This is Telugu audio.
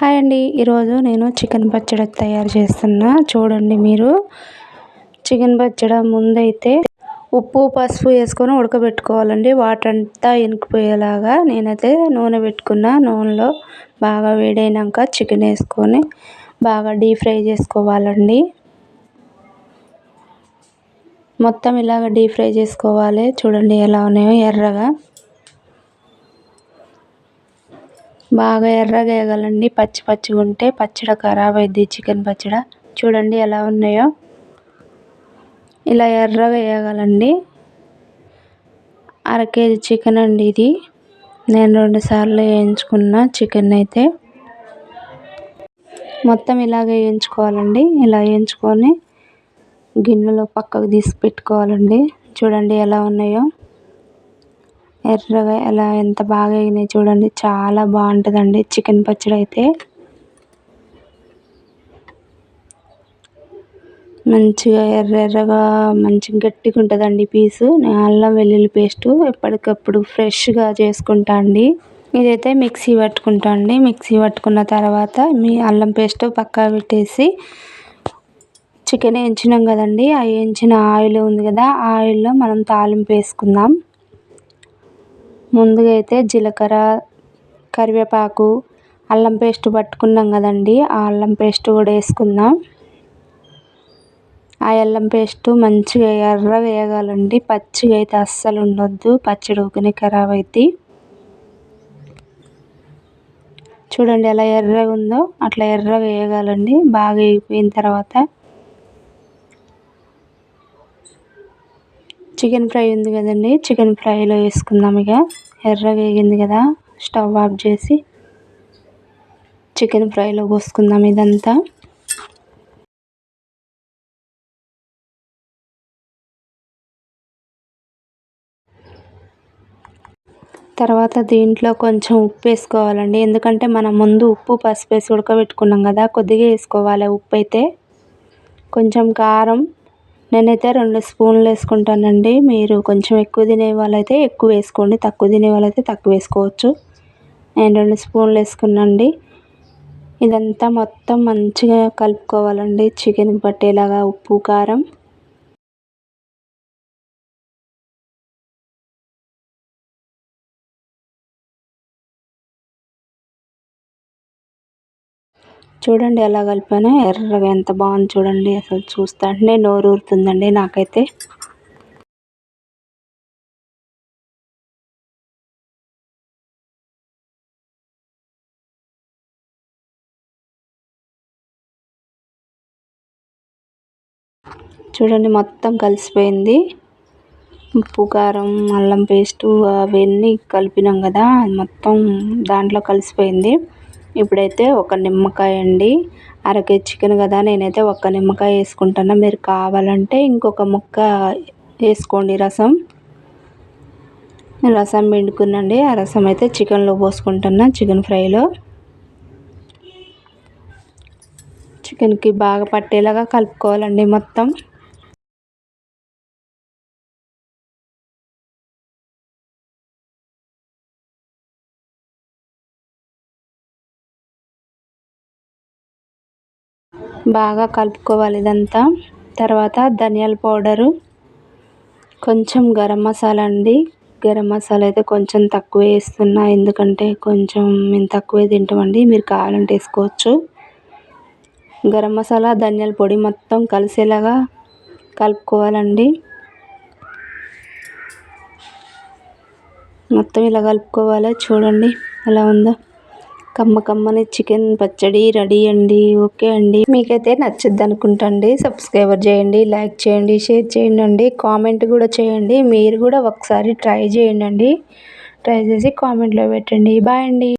హాయ్ అండి. ఈరోజు నేను చికెన్ పచ్చడి తయారు చేస్తున్నా. చూడండి మీరు. చికెన్ పచ్చడి ముందైతే ఉప్పు పసుపు వేసుకొని ఉడకబెట్టుకోవాలండి. వాటర్ అంతా ఇనికిపోయేలాగా నేనైతే నూనె పెట్టుకున్న. నూనెలో బాగా వేడైనాక చికెన్ వేసుకొని బాగా డీప్ ఫ్రై చేసుకోవాలండి. మొత్తం ఇలాగ డీప్ ఫ్రై చేసుకోవాలి. చూడండి ఎలా ఉన్నాయో ఎర్రగా. బాగా ఎర్రగా వేయాలండి పచ్చి పచ్చిగా ఉంటే పచ్చడి ఖరాబ్ అయింది చికెన్ పచ్చడి. చూడండి ఎలా ఉన్నాయో. ఇలా ఎర్రగా వేయగలండి అర కేజీ చికెన్ అండి ఇది. నేను రెండు సార్లు వేయించుకున్న చికెన్ అయితే. మొత్తం ఇలాగే వేయించుకోవాలండి. ఇలా వేయించుకొని గిన్నెలో పక్కకు తీసి పెట్టుకోవాలండి. చూడండి ఎలా ఉన్నాయో. ఎర్రగా ఎలా ఎంత బాగా అయినాయి చూడండి. చాలా బాగుంటుందండి. చికెన్ పచ్చడి అయితే మంచిగా ఎర్ర ఎర్రగా మంచి గట్టిగా ఉంటుందండి పీసు. నేను అల్లం వెల్లుల్లి పేస్టు ఎప్పటికప్పుడు ఫ్రెష్గా చేసుకుంటా అండి. ఇదైతే మిక్సీ పట్టుకుంటా అండి. మిక్సీ పట్టుకున్న తర్వాత మీ అల్లం పేస్ట్ పక్కా పెట్టేసి చికెన్ వేయించినాం కదండి. ఆ వేయించిన ఆయిల్ ఉంది కదా ఆ ఆయిల్లో మనం తాలింపు వేసుకుందాం. ముందుగా అయితే జీలకర్ర కరివేపాకు అల్లం పేస్ట్ పట్టుకున్నాం కదండి. ఆ అల్లం పేస్ట్ కూడా వేసుకుందాం. ఆ అల్లం పేస్ట్ మంచిగా ఎర్రగా వేయగాలండి పచ్చిగా అయితే అస్సలు ఉండొద్దు. పచ్చడి ఊకనే ఖరాబ్ అవుతుంది చూడండి ఎలా ఎర్రగా ఉందో. అట్లా ఎర్రగా వేయగాలండి బాగా వేగిపోయిన తర్వాత చికెన్ ఫ్రై ఉంది కదండి. చికెన్ ఫ్రైలో వేసుకుందాం ఇక. ఎర్రగా వేగింది కదా. స్టవ్ ఆఫ్ చేసి చికెన్ ఫ్రైలో పోసుకుందాం ఇదంతా. తర్వాత దీంట్లో కొంచెం ఉప్పు వేసుకోవాలండి. ఎందుకంటే మనం ముందు ఉప్పు పసుపు వేసి ఉడకబెట్టుకున్నాం కదా. కొద్దిగా వేసుకోవాలి ఉప్పు అయితే. కొంచెం కారం నేనైతే రెండు స్పూన్లు వేసుకుంటానండి. మీరు కొంచెం ఎక్కువ తినే వాళ్ళైతే ఎక్కువ వేసుకోండి. తక్కువ తినే వాళ్ళైతే తక్కువ వేసుకోవచ్చు. నేను రెండు స్పూన్లు వేసుకున్నాండి ఇదంతా మొత్తం మంచిగా కలుపుకోవాలండి. చికెన్కి పట్టేలాగా ఉప్పు కారం. చూడండి ఎలా కలిపానో ఎర్రగా ఎంత బాగుంది చూడండి అసలు చూస్తుంటే నోరు ఊరుతుందండి నాకైతే. చూడండి మొత్తం కలిసిపోయింది. ఉప్పు కారం అల్లం పేస్టు అవన్నీ కలిపినాం కదా మొత్తం దాంట్లో కలిసిపోయింది. ఇప్పుడైతే ఒక నిమ్మకాయ అండి. అర కేజీ చికెన్ కదా నేనైతే ఒక్క నిమ్మకాయ వేసుకుంటాను. మీరు కావాలంటే ఇంకొక ముక్క వేసుకోండి రసం. రసం పిండుకునండి. ఆ రసం అయితే చికెన్లో పోసుకుంటున్నా చికెన్ ఫ్రైలో. చికెన్కి బాగా పట్టేలాగా కలుపుకోవాలండి మొత్తం. బాగా కలుపుకోవాలి ఇదంతా. తర్వాత ధనియాల పౌడరు కొంచెం గరం మసాలా అండి. గరం మసాలా అయితే కొంచెం తక్కువ వేస్తున్నా ఎందుకంటే కొంచెం మేము తక్కువే తింటామండి. మీరు కావాలంటే వేసుకోవచ్చు. గరం మసాలా ధనియాల పొడి మొత్తం కలిసేలాగా కలుపుకోవాలండి. మొత్తం ఇలా కలుపుకోవాలి. చూడండి ఎలా ఉందో. కమ్మ కమ్మని చికెన్ పచ్చడి రెడీ అండి. ఓకే అండి. మీకైతే నచ్చుద్ది అనుకుంటా అండి సబ్స్క్రైబర్ చేయండి లైక్ చేయండి షేర్ చేయండి అండి. కామెంట్ కూడా చేయండి. మీరు కూడా ఒకసారి ట్రై చేయండి ట్రై చేసి కామెంట్లో పెట్టండి. బాయ్ అండి.